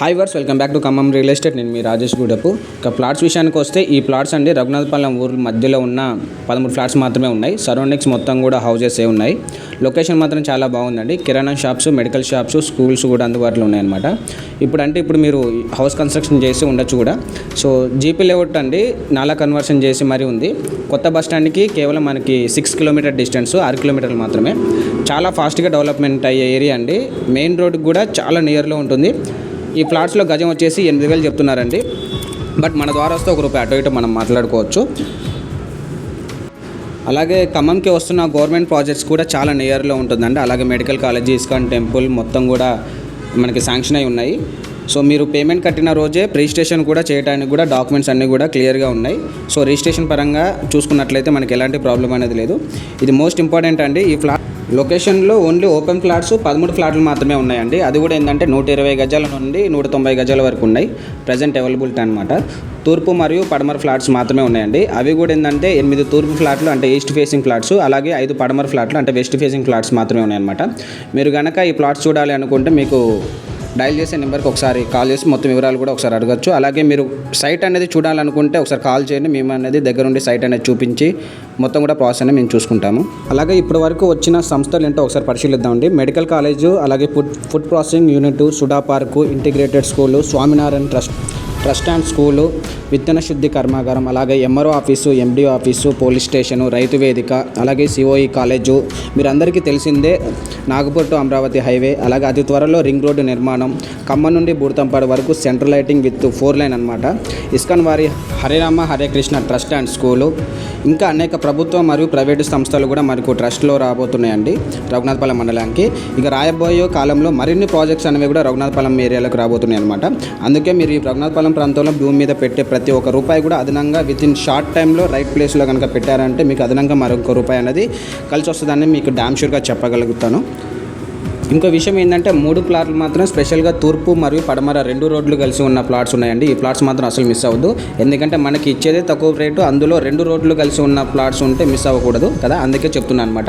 Hi viewers welcome back to Khammam real estate నేను మీ రాజేష్ గూడపు. ఇక ప్లాట్స్ విషయానికి వస్తే ఈ ప్లాట్స్ అండి రఘునాథపాలెం ఊరు మధ్యలో ఉన్న పదమూడు ఫ్లాట్స్ మాత్రమే ఉన్నాయి. సరౌండింగ్స్ మొత్తం కూడా హౌజెస్ ఏ ఉన్నాయి. లొకేషన్ మాత్రం చాలా బాగుందండి. Kirana shops medical shops schools కూడా అందుబాటులో ఉన్నాయన్నమాట. ఇప్పుడు అంటే ఇప్పుడు మీరు హౌస్ కన్స్ట్రక్షన్ చేసి ఉండొచ్చు కూడా. సో జీపీ లేఅవుట్ అండి నాలా కన్వర్షన్ చేసి మరీ ఉంది. కొత్త బస్ స్టాండ్కి కేవలం మనకి సిక్స్ కిలోమీటర్ డిస్టెన్స్ ఆరు కిలోమీటర్లు మాత్రమే. చాలా ఫాస్ట్గా డెవలప్మెంట్ అయ్యే ఏరియా అండి. మెయిన్ రోడ్కి కూడా చాలా నియర్లో ఉంటుంది. ఈ ఫ్లాట్స్లో గజం వచ్చేసి ఎనిమిది వేలు చెప్తున్నారండి. బట్ మన ద్వారా వస్తే ఒక రూపాయి అటు ఇటు మనం మాట్లాడుకోవచ్చు. అలాగే ఖమ్మంకి వస్తున్న గవర్నమెంట్ ప్రాజెక్ట్స్ కూడా చాలా నియర్లో ఉంటుందండి. అలాగే మెడికల్ కాలేజ్ ఇస్కాన్ టెంపుల్ మొత్తం కూడా మనకి శాంక్షన్ అయి ఉన్నాయి. సో మీరు పేమెంట్ కట్టిన రోజే రిజిస్ట్రేషన్ కూడా చేయడానికి కూడా డాక్యుమెంట్స్ అన్నీ కూడా క్లియర్గా ఉన్నాయి. సో రిజిస్ట్రేషన్ పరంగా చూసుకున్నట్లయితే మనకి ఎలాంటి ప్రాబ్లం అనేది లేదు. ఇది మోస్ట్ ఇంపార్టెంట్ అండి. ఈ ఫ్లాట్ లొకేషన్లో ఓన్లీ ఓపెన్ ఫ్లాట్స్ పదమూడు ఫ్లాట్లు మాత్రమే ఉన్నాయండి. అది కూడా ఏంటంటే నూట ఇరవై గజాల నుండి నూట తొంభై గజాల వరకు ఉన్నాయి. ప్రజెంట్ అవైలబిలిటీ అనమాట తూర్పు మరియు పడమర ఫ్లాట్స్ మాత్రమే ఉన్నాయండి. అవి కూడా ఏంటంటే ఎనిమిది తూర్పు ఫ్లాట్లు అంటే ఈస్ట్ ఫేసింగ్ ఫ్లాట్స్ అలాగే ఐదు పడమర ఫ్లాట్లు అంటే వెస్ట్ ఫేసింగ్ ఫ్లాట్స్ మాత్రమే ఉన్నాయన్నమాట. మీరు కనుక ఈ ప్లాట్స్ చూడాలి అనుకుంటే మీకు డయల్ చేసే నెంబర్కి ఒకసారి కాల్ చేసి మొత్తం వివరాలు కూడా ఒకసారి అడగచ్చు. అలాగే మీరు సైట్ అనేది చూడాలనుకుంటే ఒకసారి కాల్ చేయండి. మేము అనేది దగ్గరుండి సైట్ అనేది చూపించి మొత్తం కూడా ప్రాసెస్ అనేది మేము చూసుకుంటాము. అలాగే ఇప్పటి వరకు వచ్చిన సంస్థలు ఏంటో ఒకసారి పరిశీలిద్దామండి మెడికల్ కాలేజు అలాగే food food processing unit SUDA park integrated school Swaminarayan trust trust and school విత్తన శుద్ధి కర్మాగారం అలాగే MRO office MDO office police station Rythu Vedika అలాగే సిఓఈ కాలేజు. మీరందరికీ తెలిసిందే నాగపూర్ టు అమరావతి హైవే అలాగే అతి త్వరలో రింగ్ రోడ్డు నిర్మాణం ఖమ్మం నుండి బూర్తంపాడు వరకు central lighting with four line అనమాట ఇస్కాన్ వారి Hari Rama Hare Krishna trust and school. ఇంకా అనేక ప్రభుత్వ మరియు ప్రైవేటు సంస్థలు కూడా మనకు ట్రస్ట్లో రాబోతున్నాయండి రఘునాథపాలెం మండలానికి. ఇక రాయబోయే కాలంలో మరిన్ని ప్రాజెక్ట్స్ అనేవి కూడా రఘునాథపాలెం ఏరియాలకు రాబోతున్నాయి అనమాట అందుకే మీరు ఈ రఘునాథపాలెం ప్రాంతంలో భూమి మీద పెట్టే ప్రతి ఒక్క రూపాయి కూడా అదనంగా విత్ ఇన్ షార్ట్ టైంలో రైట్ ప్లేస్లో కనుక పెట్టారంటే మీకు అదనంగా మరొక రూపాయి అనేది కలిసి వస్తుందని మీకు డామ్ షూర్గా చెప్పగలుగుతాను. ఇంకో విషయం ఏంటంటే మూడు ప్లాట్లు మాత్రం స్పెషల్గా తూర్పు మరియు పడమర రెండు రోడ్లు కలిసి ఉన్న ప్లాట్స్ ఉన్నాయండి. ఈ ప్లాట్స్ మాత్రం అసలు మిస్ అవ్వద్దు ఎందుకంటే మనకి ఇచ్చేదే తక్కువ రేటు అందులో రెండు రోడ్లు కలిసి ఉన్న ప్లాట్స్ ఉంటే మిస్ అవ్వకూడదు కదా? అందుకే చెప్తున్నాను అనమాట